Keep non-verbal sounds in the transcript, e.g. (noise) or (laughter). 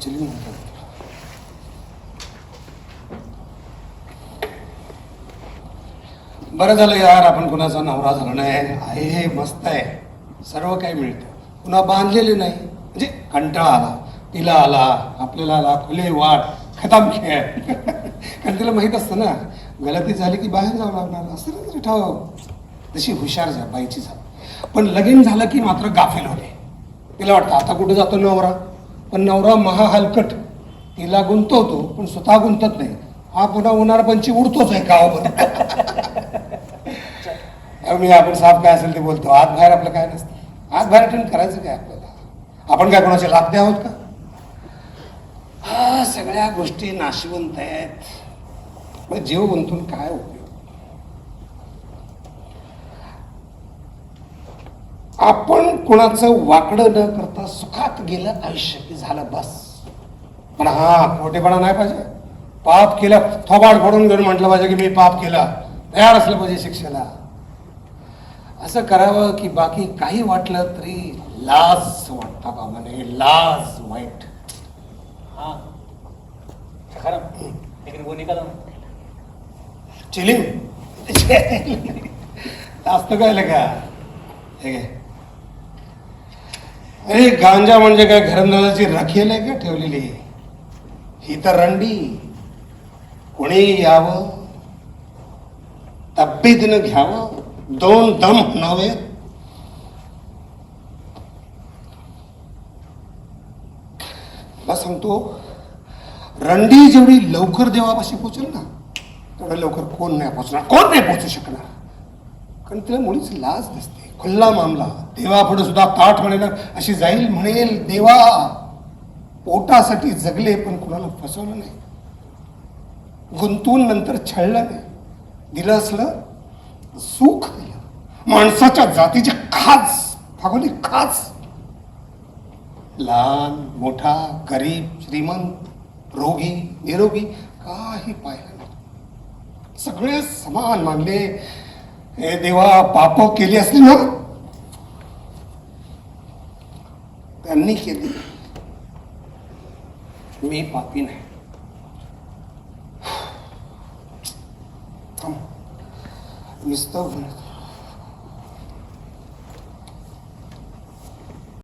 Chilling म्हणतात बरं झालं यार आपण कुणाचा नवरा झाला नाही. आहे हे मस्त आहे. सर्व काही मिळतं. पुन्हा बांधलेले नाही. म्हणजे कंटाळा आला. तिला आला. आपल्याला आला. खुले वाट खतम खेळ. (laughs) कारण तिला माहीत असतं ना गलती झाली की बाहेर जावं लागणार. असं नाही ठाव. तशी हुशार जा बाईची जा पण लगीन झालं की मात्र गाफील होते. तिला वाटतं आता कुठं जातो नवरा? पण नवरा महा हलकट तिला गुंतवतो पण स्वतः गुंतत नाही. हा पुन्हा उन्हाळपंची उडतोच आहे गावामध्ये मी आपण साफ काय असेल ते बोलतो. आत बाहेर आपलं काय नसतं. आत बाहेर ठेवून करायचं काय आपल्याला? आपण काय कोणाचे लागते आहोत का? हा सगळ्या गोष्टी नाशवंत आहेत. मग जीव गुंतून काय उपयोग? आपण कोणाचं वाकडं न करता सुखात गेलं आयुष्य की झालं बस. पण हा खोटेपणा नाही पाहिजे. पाप केलं थोबाड फोडून घेऊन म्हटलं पाहिजे की मी पाप केला. तयार असलं पाहिजे शिक्षेला. असं करावं की बाकी काही वाटलं तरी लाज वाटता बाबा नाही लाज वाईट. हाँ. खरं. लेकिन वो निकल चिलिंग. (laughs) जास्त काय लगा हे घे. अरे गांजा म्हणजे काय? घरंदाजाची रखेल आहे का ठेवलेली? ही तर रंडी. कोणी यावं? तब्येतीनं घ्यावं? दोन दम नव्हे मला सांगतो रंडी जेवढी लवकर देवापाशी पोचेल ना तेवढं लवकर कोण नाही पोचणार. कोण नाही पोचू शकणार? कारण तिला मुळीच लाज दिसते. खुल्ला मामला. देवापुढे सुद्धा ताठ म्हणेल अशी जाईल म्हणेल देवा. पोटासाठी जगले पण कुणाला फसवलं नाही. गुंतून नंतर छळलं नाही. दिलं असलं सुख दिलं. माणसाच्या जातीची खाच फागोली खाच लहान मोठा गरीब श्रीमंत रोगी निरोगी काही पाहिलं नाही. सगळे समान मानले. हे देवा पाप केली असली ना? त्यांनी केली. मी पापी नाही. थांब. नुसतं म्हणत